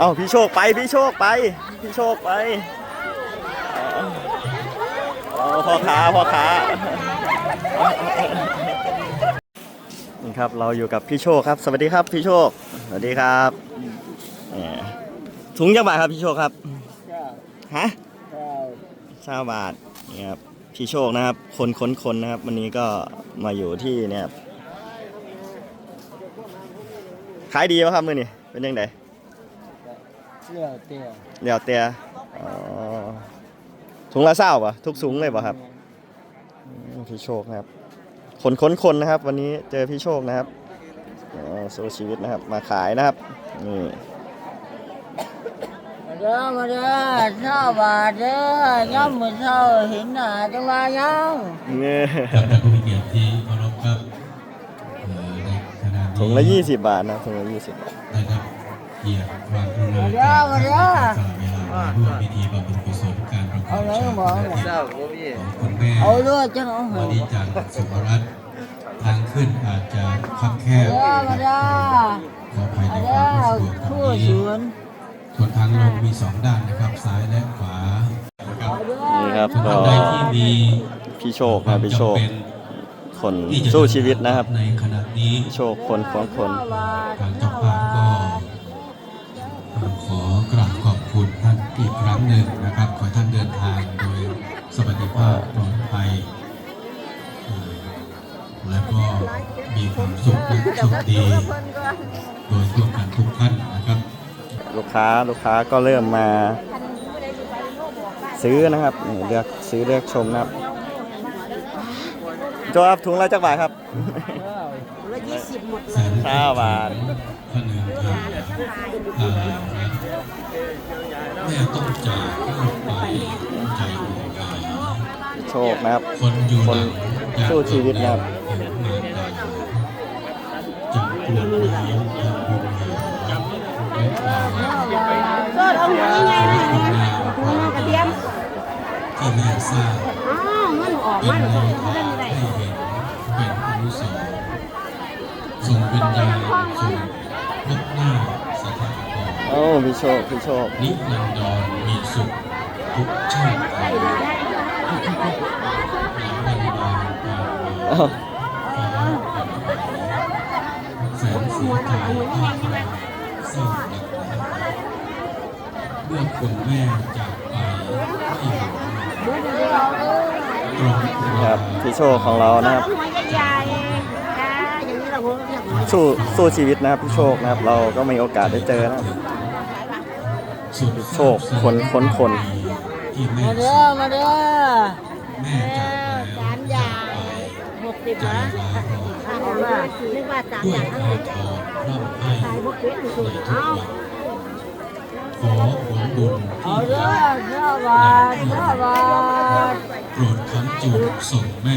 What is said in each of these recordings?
เอาพี่โชคไปพี่โชคไป พี่โชคไปเอาพ่อค้าพ่อค้านี่ครับเราอยู่กับพี่โชคครับ สวัสดีครับพี่โชค สวัสดีครับถุงจังบาทครับพี่โชคครับฮะเช้าบาทนี่ครับพี่โชคนะครับ คนค้นคนนะครับ วันนี้ก็มาอยู่ที่เนี่ยขายดีไหมครับมือนี่เป็นยังไง เลี้ยวเตี้ยเดี๋ยวเตียอ๋อถุงละเศร้าป่ะทุกถุงเลยป่ะครับอืมพี่โชคนะครับ คนค้นคนนะครับ วันนี้เจอพี่โชคนะครับอ๋อสู้ชีวิตนะครับ มาขายนะครับนี่มาเด้อมาเด้อเช้าบาทเด้อย่ำมือเช้าเห็นหน้าจังว่ายังนี่ครับท่านผู้มีเกียรติที่เคารพครับเอ่อในขณะนี้ถุงละยี่สิบบาทนะถุงละยี่สิบบาทได้รับ เกียรติความกรุณาจากสละเวลามาร่วมพิธีบำเพ็ญกุศลการประกอบชาติของคุณแม่เอาด้วยจังเอาวเหอะดีจันทร์สุภรัตน์ทางขึ้นอาจจะคับแคบขออภัยในความอไม่สะดวกตรงนี้ส่วนทางลงมีสองด้านนะครับซ้ายและขวานะครับนี่ครับทุกก็ท่านใดที่มีพี่โชคควานะพี่โชคคนสู้ชีวิตนะครับในขณะนี้โชคคนค้นคนทางเจ้าภาพ หนึ่งนะครับ ขอท่านเดินทางโดยสวัสดิภาพปลอดภัยและก็มีความสุขและโชคดี โดยทั่วกันทุกท่านนะครับ ลูกค้าลูกค้าก็เริ่มมาซื้อนะครับนี่เลือกซื้อเลือกชมนะครับโจครับถุงละจักบาทครับ แสนเก้าบาทพระเนืองไทยอ่าแม่ต้องจากโลกไปใจหวงหายโชคนะครับ คนอยู่คนหลังสู้ชีวิตนะครับเห็นมาตาจับกลุ่มน้ำทำบุญหาและตาก็เอาหัวยังไงนะคุณงามหัวกระเทียมที่แม่สร้างอ้าวมันออกเป็นมันแนออวกทาได้งไม่ได้ให้เห็นเป็นอนุสรณ์ส่ง วิญญาณสู่พบหน้าสถานพรโอ้พี่โชคพี่โชคนิรันดรมีสุขทุกชาติไปหลังวันวานตาอ้าวฟ้าแสนสีใจภาคเราเศร้าหนักหนาเมื่อคุณแม่จากไปที่หลังตรงครับพี่โชคของเรานะครับ สู้สู้ชีวิตนะครับพี่โชคนะครับ เราก็มีโอกาสได้เจอนะครับสุดโชคคนค้นคนที่แม่มาเด้อมาเด้อแม่จากแล้วสามอย่างหกสิบใจนะลาร้อนถ้าบอกว่านึกว่าสามด้วอยย่างทั้งอาหมดทรร่ำให้ขายพวกเป็ดสุดในทุกเอ้าวันขอผลบุญเอาที่เด้อเช้าบาทเช้าบาทโปรดคำจุดส่งแม่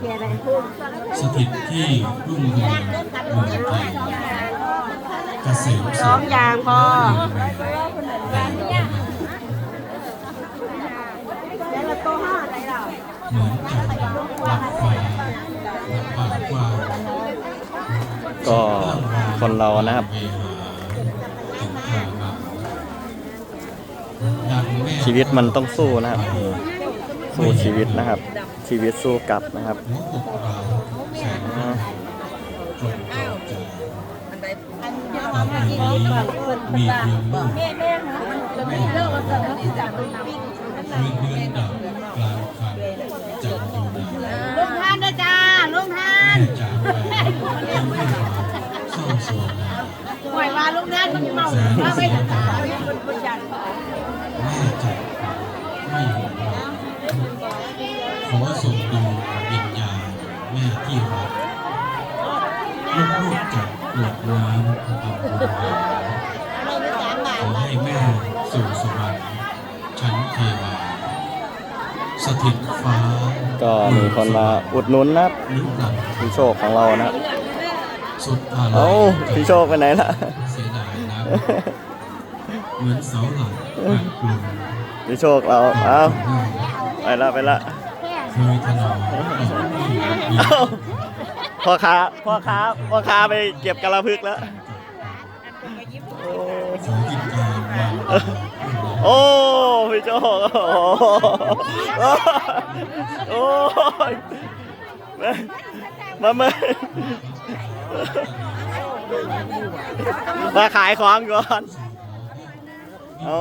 สถิตที่รุ่งเรืองเมืองไทยเกษมสองอย่างพอเราโตห้าอะไรเราเหมือนจันทร์รับฟ้ารับากว้างก็คนเรานะครับชีวิตมันต้องสู้นะครับ สู้ชีวิตนะครับ ชีวิตสู้กลับนะครับแสนรักตรงต่อใจตอนนี้มีเพียงลูกแม่แม่จะไม่เลิกกันจะไม่จับเพื่อนเดือนดับกลางคันจันอยู่นาลุงท่านนะจ้าลุงท่านจากไปยังไม่หวานเศร้าโศกนหวยว่าลุงท่านมันเมาว่าไม่ ขอส่งดวงวิญญาณแม่ที่รักลูกๆจากกรวดน้ำทำบุญขอให้แม่สู่สวรรค์ชั้นเทวาสถิตฟ้าก็มีคนมาอุดหนุนนะนิรันดร์พี่โชคของเรานะสุดอาลัยเอ้าพี่โชคไปไหนล่ะเสียดายนะเหมือนเสาหลักกลุ่มพี่โชคเราเอ้า ละไปละเคยถนอมต่อที่มีเอ้าพ่อค้าพ่อค้าพ่อค้าไปเก็บกระพึกแล้วโอ้ขอกินการวางโอ้พี่โจโอ้โอ้ยมาเมื่อมาขายของก่อนเอา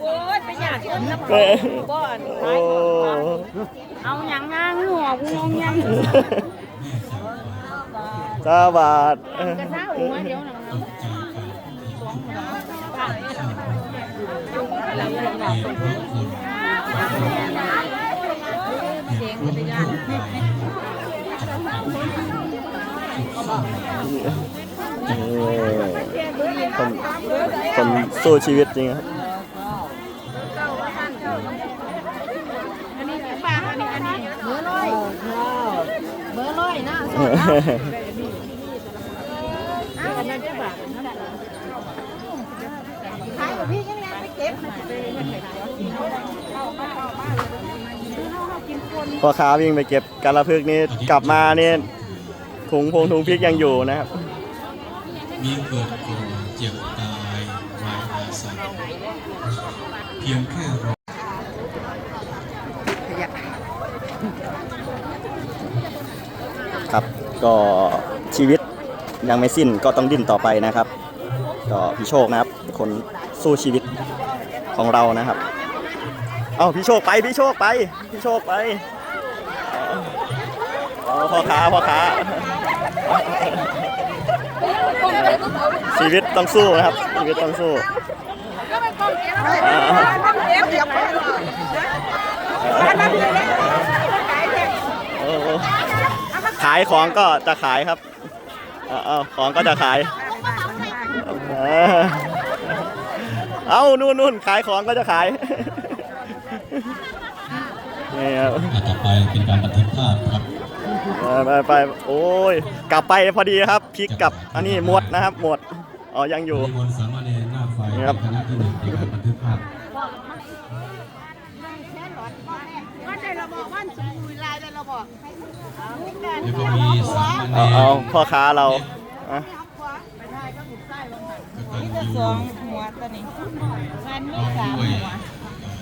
โอ้ย ไปอยากกินน้ำเอ้ยบ่อนโอ้เอาหยังงางหัวกูงงยังสาบาทกระซ่าหัวเดี๋ยวหนังตกใจกันเหตุเพราะคนเหตุเพราะลูกไปเออคนคนสู้ชีวิตจริงครับ เบอร์ร้อยเบอร์ร้อยนะ ขายกับพี่ยังไงไปเก็บพอค้าวิ่งไปเก็บการละพึกนี่กลับมานี่ถุงพงถุงพริกยังอยู่นะครับ มีเกิดก่อเจ็บตายวายอาศัยเพียงแค่รอ ครับ ก็ชีวิตยังไม่สิ้นก็ต้องดิ้นต่อไปนะครับ ก็พี่โชคนะครับ คนสู้ชีวิตของเรานะครับ เอาพี่โชคไปพี่โชคไปพี่โชคไปพ่อค้าพ่อค้าชีวิตต้องสู้นะครับ ชีวิตต้องสู้อ่าายของก็จะขายครับเอาเอาของก็จะขายเออเอานู่นนู่นขายของก็จะขายนี่ครับอะต่อไปเป็นการบันทึกภาพครับไปไปไปโอ้ยกลับไปพอดีครับพลิกกลับอันนี้หมดนะครับหมดอ๋อยังอยู่นิมนต์สามเณรหน้าไฟครับคณะที่หนึ่งในการบันทึกภาพว่าได้ระบอกว่าสมุยลายได้ระบอก แล้วก็มีสามเณเอาเอาพ่อค้าเราอะกตัญญูสองหัวตัวนี้มันพไม่ร้อมสามด้วยหัว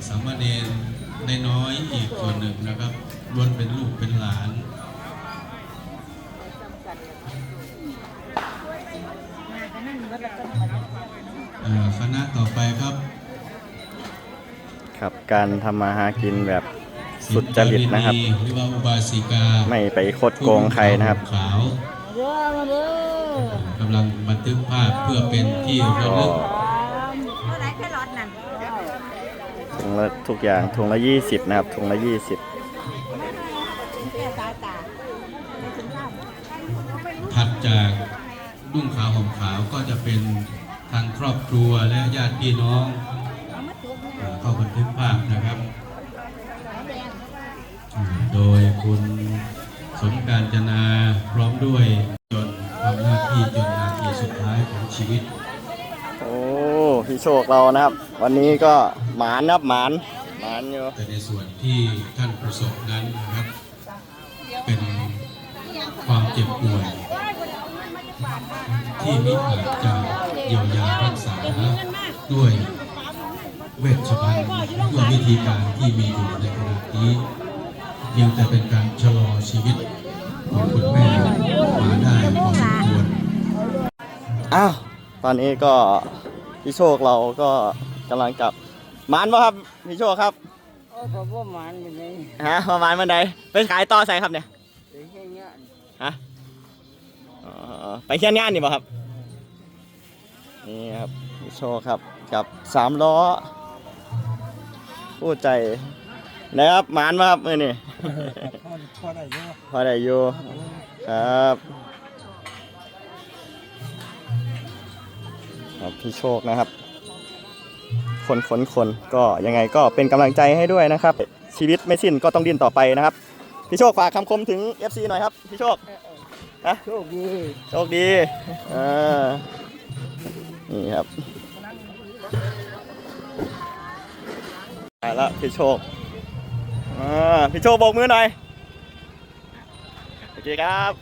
สามเณรในน้อยอีกส่วนหนึ่งนะครับล้วนเป็นลูกเป็นหลาน เอ่อคณะต่อไปครับ ครับ การทำมาหากินแบบ สุดจริตนะครับหรือว่าอุบาสิกาไม่ไปคดโกงใครนะครับขาวเด้อมาเด้อกำลังบันทึกภาพเพื่อเป็นที่ระก็ลึกเท่าไรแค่รถนั่นถุงละทุกอย่างถุงละยี่สิบนะครับถุงละยี่สิบแค่ตาตาถัดจากนุ่งขาวห่มขาวก็จะเป็นทางครอบครัวและญาติพี่น้องเอ่อเข้าบันทึกภาพนะครับอ่า โดยคุณสมการจนาพร้อมด้วยจนทำหน้าที่จนนาทีสุดท้ายของชีวิต โอ้พี่โชคเรานะครับ วันนี้ก็หมานนะครับหมานหมานอยู่แต่ในส่วนที่ท่านประสบนั้นนะครับ เป็นความเจ็บป่วย ที่มิอาจจะเยียวยารักษาด้วยเวชภัณฑ์ด้วยวิธีการที่มีอยู่ในขณะนี้ ยังแต่เป็นการชะลอชีวิตของคุณแม่มาได้พอสมควรอ้าวตอนนี้ก็พี่โชคเราก็กำลังกลับหมานป่ะครับพี่โชคครับโอ้ก็บ่มันเป็นไงฮะประมาณมันใดไปขายต่อใส่ครับเนี่ยเดี๋ยวแค่เนี้ยฮะอ๋อไปเที่ยวงานนี่ป่ะครับนี่ครับพี่โชคครับกับสามล้อผู้ใจ นะครับหมานมาครับมือนี่พอได้เยอะพอได้อยู่ครับครับพี่โชคนะครับ คนคนคนก็ยังไงก็เป็นกำลังใจให้ด้วยนะครับ ชีวิตไม่สิ้นก็ต้องดิ้นต่อไปนะครับ พี่โชคฝากคำคมถึง FC หน่อยครับ พี่โชคฮะโชคดีโชคดีอ่านี่ครับไปแล้วพี่โชคอ่า พี่โชว์โบกมือหน่อยโอเคครับ